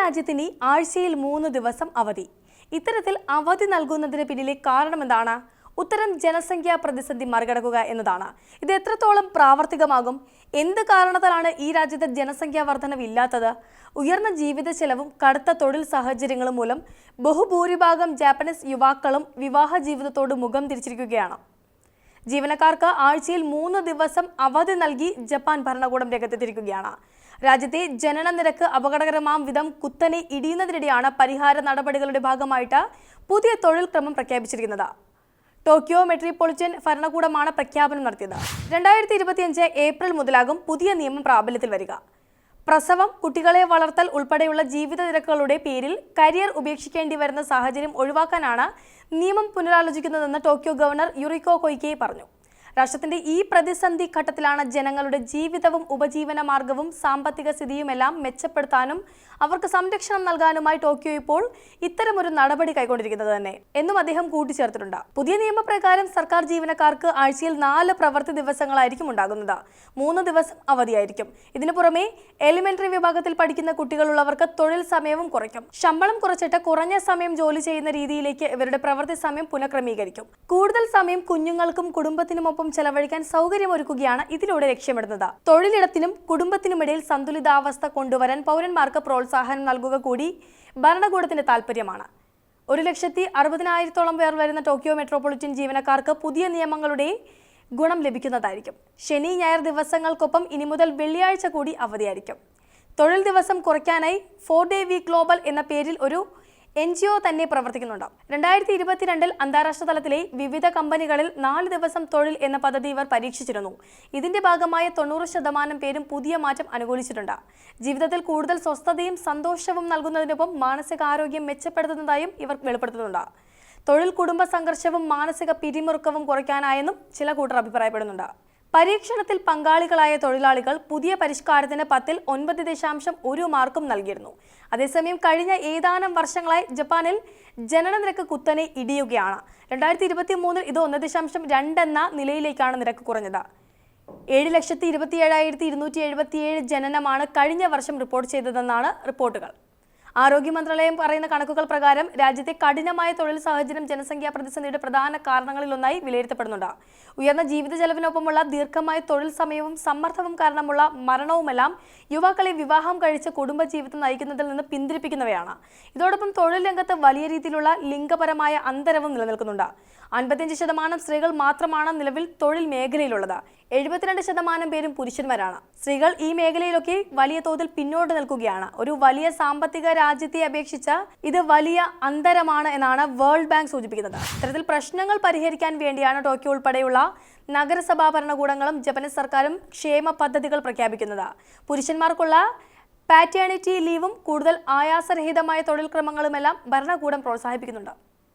രാജ്യത്തിന് ആഴ്ചയിൽ മൂന്ന് ദിവസം അവധി. ഇത്തരത്തിൽ അവധി നൽകുന്നതിന് പിന്നിലെ കാരണമെന്താണ്? ഉത്തരം ജനസംഖ്യാ പ്രതിസന്ധി മറികടക്കുക എന്നതാണ്. ഇത് എത്രത്തോളം പ്രാവർത്തികമാകും? എന്ത് കാരണത്താലാണ് ഈ രാജ്യത്തെ ജനസംഖ്യാ വർധനവ് ഇല്ലാത്തത്? ഉയർന്ന ജീവിത ചെലവും കടുത്ത തൊഴിൽ സാഹചര്യങ്ങളും മൂലം ബഹുഭൂരിഭാഗം ജാപ്പനീസ് യുവാക്കളും വിവാഹ ജീവിതത്തോട് മുഖം തിരിച്ചിരിക്കുകയാണ്. ജീവനക്കാർക്ക് ആഴ്ചയിൽ മൂന്ന് ദിവസം അവധി നൽകി ജപ്പാൻ ഭരണകൂടം രംഗത്തെത്തിയിരിക്കുകയാണ്. രാജ്യത്തെ ജനന നിരക്ക് അപകടകരമാം വിധം കുത്തനെ ഇടിയുന്നതിനിടെയാണ് പരിഹാര നടപടികളുടെ ഭാഗമായിട്ട് പുതിയ തൊഴിൽ ക്രമം പ്രഖ്യാപിച്ചിരിക്കുന്നത്. ടോക്കിയോ മെട്രോപൊളിറ്റൻ ഭരണകൂടമാണ് പ്രഖ്യാപനം നടത്തിയത്. രണ്ടായിരത്തി ഇരുപത്തിയഞ്ച് ഏപ്രിൽ മുതലാകും പുതിയ നിയമം പ്രാബല്യത്തിൽ വരിക. പ്രസവം കുട്ടികളെ വളർത്തൽ ഉൾപ്പെടെയുള്ള ജീവിത നിരക്കുകളുടെ പേരിൽ കരിയർ ഉപേക്ഷിക്കേണ്ടി വരുന്ന സാഹചര്യം ഒഴിവാക്കാനാണ് നിയമം പുനരാലോചിക്കുന്നതെന്ന് ടോക്കിയോ ഗവർണർ യുറിക്കോ കൊയ്കെ പറഞ്ഞു. രാഷ്ട്രത്തിന്റെ ഈ പ്രതിസന്ധി ഘട്ടത്തിലാണ് ജനങ്ങളുടെ ജീവിതവും ഉപജീവന മാർഗവും സാമ്പത്തിക സ്ഥിതിയുമെല്ലാം മെച്ചപ്പെടുത്താനും അവർക്ക് സംരക്ഷണം നൽകാനുമായി ടോക്കിയോ ഇപ്പോൾ ഇത്തരമൊരു നടപടി കൈക്കൊണ്ടിരിക്കുന്നത് തന്നെ. എന്നും അദ്ദേഹം കൂട്ടിച്ചേർത്തിട്ടുണ്ട്. പുതിയ നിയമപ്രകാരം സർക്കാർ ജീവനക്കാർക്ക് ആഴ്ചയിൽ നാല് പ്രവൃത്തി ദിവസങ്ങളായിരിക്കും ഉണ്ടാകുന്നത്. മൂന്ന് ദിവസം അവധിയായിരിക്കും. ഇതിനു പുറമെ എലിമെന്ററി വിഭാഗത്തിൽ പഠിക്കുന്ന കുട്ടികളുള്ളവർക്ക് തൊഴിൽ സമയവും കുറയ്ക്കും. ശമ്പളം കുറച്ചിട്ട് കുറഞ്ഞ സമയം ജോലി ചെയ്യുന്ന രീതിയിലേക്ക് ഇവരുടെ പ്രവൃത്തി സമയം പുനഃക്രമീകരിക്കും. കൂടുതൽ സമയം കുഞ്ഞുങ്ങൾക്കും കുടുംബത്തിനുമൊപ്പം ചെലവഴിക്കാൻ സൗകര്യമൊരുക്കുകയാണ് ഇതിലൂടെ ലക്ഷ്യമിടുന്നത്. തൊഴിലിടത്തിനും കുടുംബത്തിനുമിടയിൽ സന്തുലിതാവസ്ഥ കൊണ്ടുവരാൻ പൗരന്മാർക്ക് പ്രോത്സാഹനം നൽകുക കൂടി ഭരണകൂടത്തിന്റെ താൽപര്യമാണ് ഒരു ലക്ഷത്തി അറുപതിനായിരത്തോളം പേർ വരുന്ന ടോക്കിയോ മെട്രോപൊളിറ്റൻ ജീവനക്കാർക്ക് പുതിയ നിയമങ്ങളുടെ ഗുണം ലഭിക്കുന്നതായിരിക്കും. ശനി ഞായർ ദിവസങ്ങൾക്കൊപ്പം ഇനി മുതൽ വെള്ളിയാഴ്ച കൂടി അവധിയായിരിക്കും. തൊഴിൽ ദിവസം കുറയ്ക്കാനായി ഫോർ ഡേ വീക്ക് ഗ്ലോബൽ എന്ന പേരിൽ ഒരു എൻ ജി ഒ തന്നെ പ്രവർത്തിക്കുന്നുണ്ട്. രണ്ടായിരത്തി ഇരുപത്തിരണ്ടിൽ അന്താരാഷ്ട്ര തലത്തിലെ വിവിധ കമ്പനികളിൽ നാല് ദിവസം തൊഴിൽ എന്ന പദ്ധതി ഇവർ പരീക്ഷിച്ചിരുന്നു. ഇതിന്റെ ഭാഗമായ തൊണ്ണൂറ് ശതമാനം പേരും പുതിയ മാറ്റം അനുകൂലിച്ചിട്ടുണ്ട്. ജീവിതത്തിൽ കൂടുതൽ സ്വസ്ഥതയും സന്തോഷവും നൽകുന്നതിനൊപ്പം മാനസികാരോഗ്യം മെച്ചപ്പെടുത്തുന്നതായും ഇവർ വെളിപ്പെടുത്തുന്നുണ്ട്. തൊഴിൽ കുടുംബ സംഘർഷവും മാനസിക പിരിമുറുക്കവും കുറയ്ക്കാനായെന്നും ചില കൂട്ടർ അഭിപ്രായപ്പെടുന്നുണ്ട്. പരീക്ഷണത്തിൽ പങ്കാളികളായ തൊഴിലാളികൾ പുതിയ പരിഷ്കാരത്തിന് പത്തിൽ ഒൻപത് ദശാംശം ഒരു മാർക്കും നൽകിയിരുന്നു. അതേസമയം കഴിഞ്ഞ ഏതാനും വർഷങ്ങളായി ജപ്പാനിൽ ജനന നിരക്ക് കുത്തനെ ഇടിയുകയാണ്. രണ്ടായിരത്തി ഇരുപത്തി മൂന്നിൽ ഇത് ഒന്ന് ദശാംശം രണ്ടെന്ന നിലയിലേക്കാണ് നിരക്ക് കുറഞ്ഞത്. ഏഴ് ലക്ഷത്തി ഇരുപത്തി ഏഴായിരത്തി ഇരുന്നൂറ്റി എഴുപത്തിയേഴ് ജനനമാണ് കഴിഞ്ഞ വർഷം റിപ്പോർട്ട് ചെയ്തതെന്നാണ് റിപ്പോർട്ടുകൾ. ആരോഗ്യ മന്ത്രാലയം പറയുന്ന കണക്കുകൾ പ്രകാരം രാജ്യത്തെ കഠിനമായ തൊഴിൽ സാഹചര്യം ജനസംഖ്യാ പ്രതിസന്ധിയുടെ പ്രധാന കാരണങ്ങളിലൊന്നായി വിലയിരുത്തപ്പെടുന്നുണ്ട്. ഉയർന്ന ജീവിത ചെലവിനൊപ്പമുള്ള ദീർഘമായ തൊഴിൽ സമയവും സമ്മർദ്ദവും കാരണമുള്ള മരണവുമെല്ലാം യുവാക്കളെ വിവാഹം കഴിച്ച് കുടുംബജീവിതം നയിക്കുന്നതിൽ നിന്ന് പിന്തിരിപ്പിക്കുന്നവയാണ്. ഇതോടൊപ്പം തൊഴിൽ രംഗത്ത് വലിയ രീതിയിലുള്ള ലിംഗപരമായ അന്തരവും നിലനിൽക്കുന്നുണ്ട്. അൻപത്തിയഞ്ച് ശതമാനം സ്ത്രീകൾ മാത്രമാണ് നിലവിൽ തൊഴിൽ മേഖലയിലുള്ളത്. എഴുപത്തിരണ്ട് ശതമാനം പേരും പുരുഷന്മാരാണ്. സ്ത്രീകൾ ഈ മേഖലയിലൊക്കെ വലിയ തോതിൽ പിന്നോട്ട് നിൽക്കുകയാണ്. ഒരു വലിയ സാമ്പത്തിക രാജ്യത്തെ അപേക്ഷിച്ച് ഇത് വലിയ അന്തരമാണ് എന്നാണ് വേൾഡ് ബാങ്ക് സൂചിപ്പിക്കുന്നത്. ഇത്തരത്തിൽ പ്രശ്നങ്ങൾ പരിഹരിക്കാൻ വേണ്ടിയാണ് ടോക്കിയോ ഉൾപ്പെടെയുള്ള നഗരസഭാ ഭരണകൂടങ്ങളും ജപ്പനീസ് സർക്കാരും ക്ഷേമ പദ്ധതികൾ പ്രഖ്യാപിക്കുന്നത്. പുരുഷന്മാർക്കുള്ള പാറ്റേണിറ്റി ലീവും കൂടുതൽ ആയാസരഹിതമായ തൊഴിൽ ക്രമങ്ങളുമെല്ലാം ഭരണകൂടം പ്രോത്സാഹിപ്പിക്കുന്നുണ്ട്.